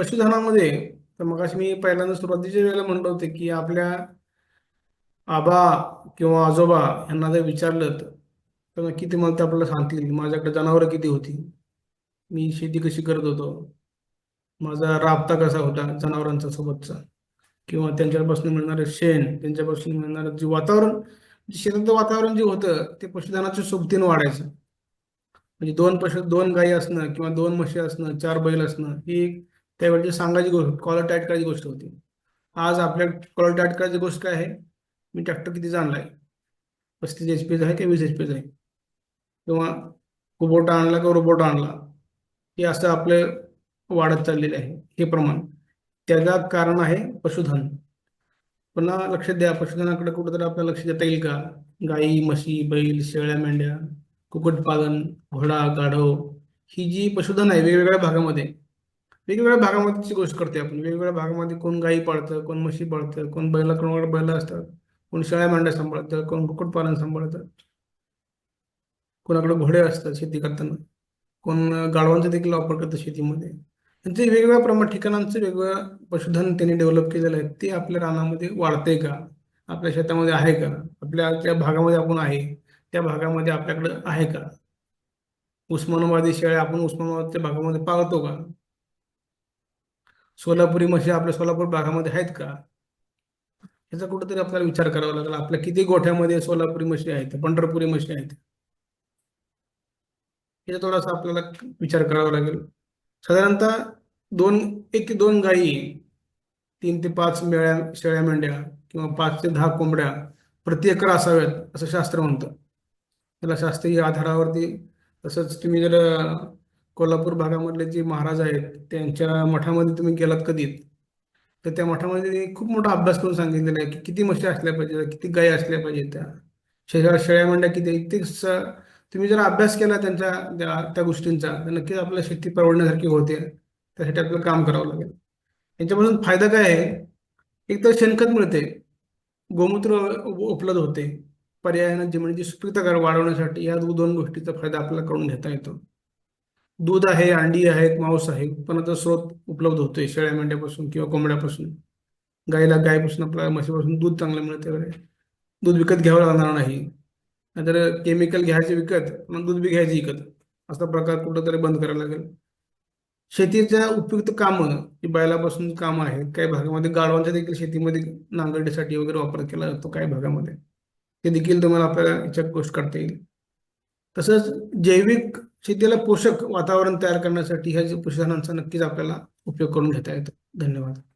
पशुधनामध्ये तर मग मी पहिल्यांदा सुरुवातीच्या वेळेला म्हणलं होते की आपल्या आबा किंवा आजोबा यांना जर विचारलं तर नक्की ते मला ते आपल्याला सांगतील माझ्याकडे जनावरं किती होती. मी शेती कशी करत होतो. माझा राबता कसा होता जनावरांचा सोबतचा. किंवा त्यांच्यापासून मिळणारं शेण त्यांच्यापासून मिळणारं जे वातावरण शेताचं वातावरण जे होतं ते पशुधनाच्या सोबतीनं वाढायचं. म्हणजे दोन पशु दोन गायी असणं किंवा दोन म्हशी असणं चार बैल असणं ही एक त्यावेळी सांगायची गोष्ट कॉलर टाईट करायची गोष्ट होती. आज आपल्या कॉलर टाईट करायची गोष्ट काय आहे? मी ट्रॅक्टर किती आणलाय? पस्तीस एच पीचा आहे ते वीस एच पीचा आहे? किंवा कुबोटा आणला किंवा रोबोटा आणला? हे असं आपलं वाढत चाललेलं आहे. हे प्रमाण. त्याला कारण आहे पशुधन. पुन्हा लक्ष द्या पशुधनाकडे कुठेतरी आपल्याला लक्ष देता येईल का? गाई म्हशी बैल शेळ्या मेंढ्या कुक्कुटपालन घोडा गाढव ही जी पशुधन आहे वेगवेगळ्या भागामध्ये वेगवेगळ्या भागामध्येची गोष्ट करते आपण. वेगवेगळ्या भागामध्ये कोण गाई पाळतं कोण म्हशी पाळतं कोण बैला कोणाकडे बैल असतात कोण शेळ्या मांड्या सांभाळतं कोण कुक्कुटपालन सांभाळतं. कोणाकडे घोडे असतात शेती करताना कोण गाढवांचा देखील वापर करतं शेतीमध्ये. त्यांचे वेगवेगळ्या प्रमाण ठिकाणांचं वेगवेगळं पशुधन त्यांनी डेव्हलप केलेलं आहे. ते आपल्या रानामध्ये वाढते का? आपल्या शेतामध्ये आहे का? आपल्या ज्या भागामध्ये आपण आहे. त्या भागामध्ये आपल्याकडे आहे का? उस्मानाबादी शेळ्या आपण उस्मानाबादच्या भागामध्ये पाळतो का? सोलापुरी म्हशी आपल्या सोलापूर भागामध्ये आहेत का? याचा कुठेतरी आपल्याला विचार करावा लागेल. आपल्या किती गोठ्यामध्ये सोलापुरी म्हशी आहेत पंढरपुरी म्हशी आहेत? याचा थोडासा आपल्याला विचार करावा लागेल. साधारणतः दोन एक ते दोन गायी तीन ते पाच मेळ्या शेळ्या मेंढ्या किंवा पाच ते दहा कोंबड्या प्रति एकर असाव्यात असं शास्त्र म्हणतं. त्याला शास्त्रीय आधारावरती तसंच तुम्ही जर कोल्हापूर भागामधले जे महाराज आहेत त्यांच्या मठामध्ये तुम्ही गेलात कधी? तर त्या मठामध्ये खूप मोठा अभ्यास करून सांगितलेला आहे की किती म्हशी असल्या पाहिजेत किती गायी असल्या पाहिजेत त्या. शेळ्या शेळ्या मांड्या किती ते तुम्ही जर अभ्यास केला त्यांच्या त्या त्या गोष्टींचा तर नक्कीच आपल्या शेती परवडण्यासारखी होते. त्यासाठी आपल्याला काम करावं लागेल. यांच्यापासून फायदा काय आहे? एक तर शेणखत मिळते. गोमूत्र उपलब्ध होते. पर्यायानं जमिनीची सुपीकता वाढवण्यासाठी या दोन गोष्टीचा फायदा आपल्याला करून घेता येतो. दूध आहे अंडी आहेत मांस आहे उत्पन्नाचा स्रोत उपलब्ध होतोय शेळ्या मेंढ्यापासून किंवा कोंबड्यापासून. गायला गायपासून आपल्याला म्हशीपासून दूध चांगलं मिळते वगैरे. दूध विकत घ्यावं लागणार नाही. नाहीतर केमिकल घ्यायचे विकत पण दूध बी घ्यायचे विकत. असा प्रकार कुठंतरी बंद करायला लागेल. शेतीच्या उपयुक्त कामं ही बैलापासून कामं आहेत. काही भागामध्ये गाढवांच्या देखील शेतीमध्ये नांगरडीसाठी वगैरे वापर केला जातो काही भागामध्ये. ते देखील तुम्हाला आपल्याला याच्या गोष्ट करता येईल. तसंच जैविक शेतीला पोषक वातावरण तयार करण्यासाठी ह्या पशुधनांचा नक्कीच आपल्याला उपयोग करून घेता येतो. धन्यवाद.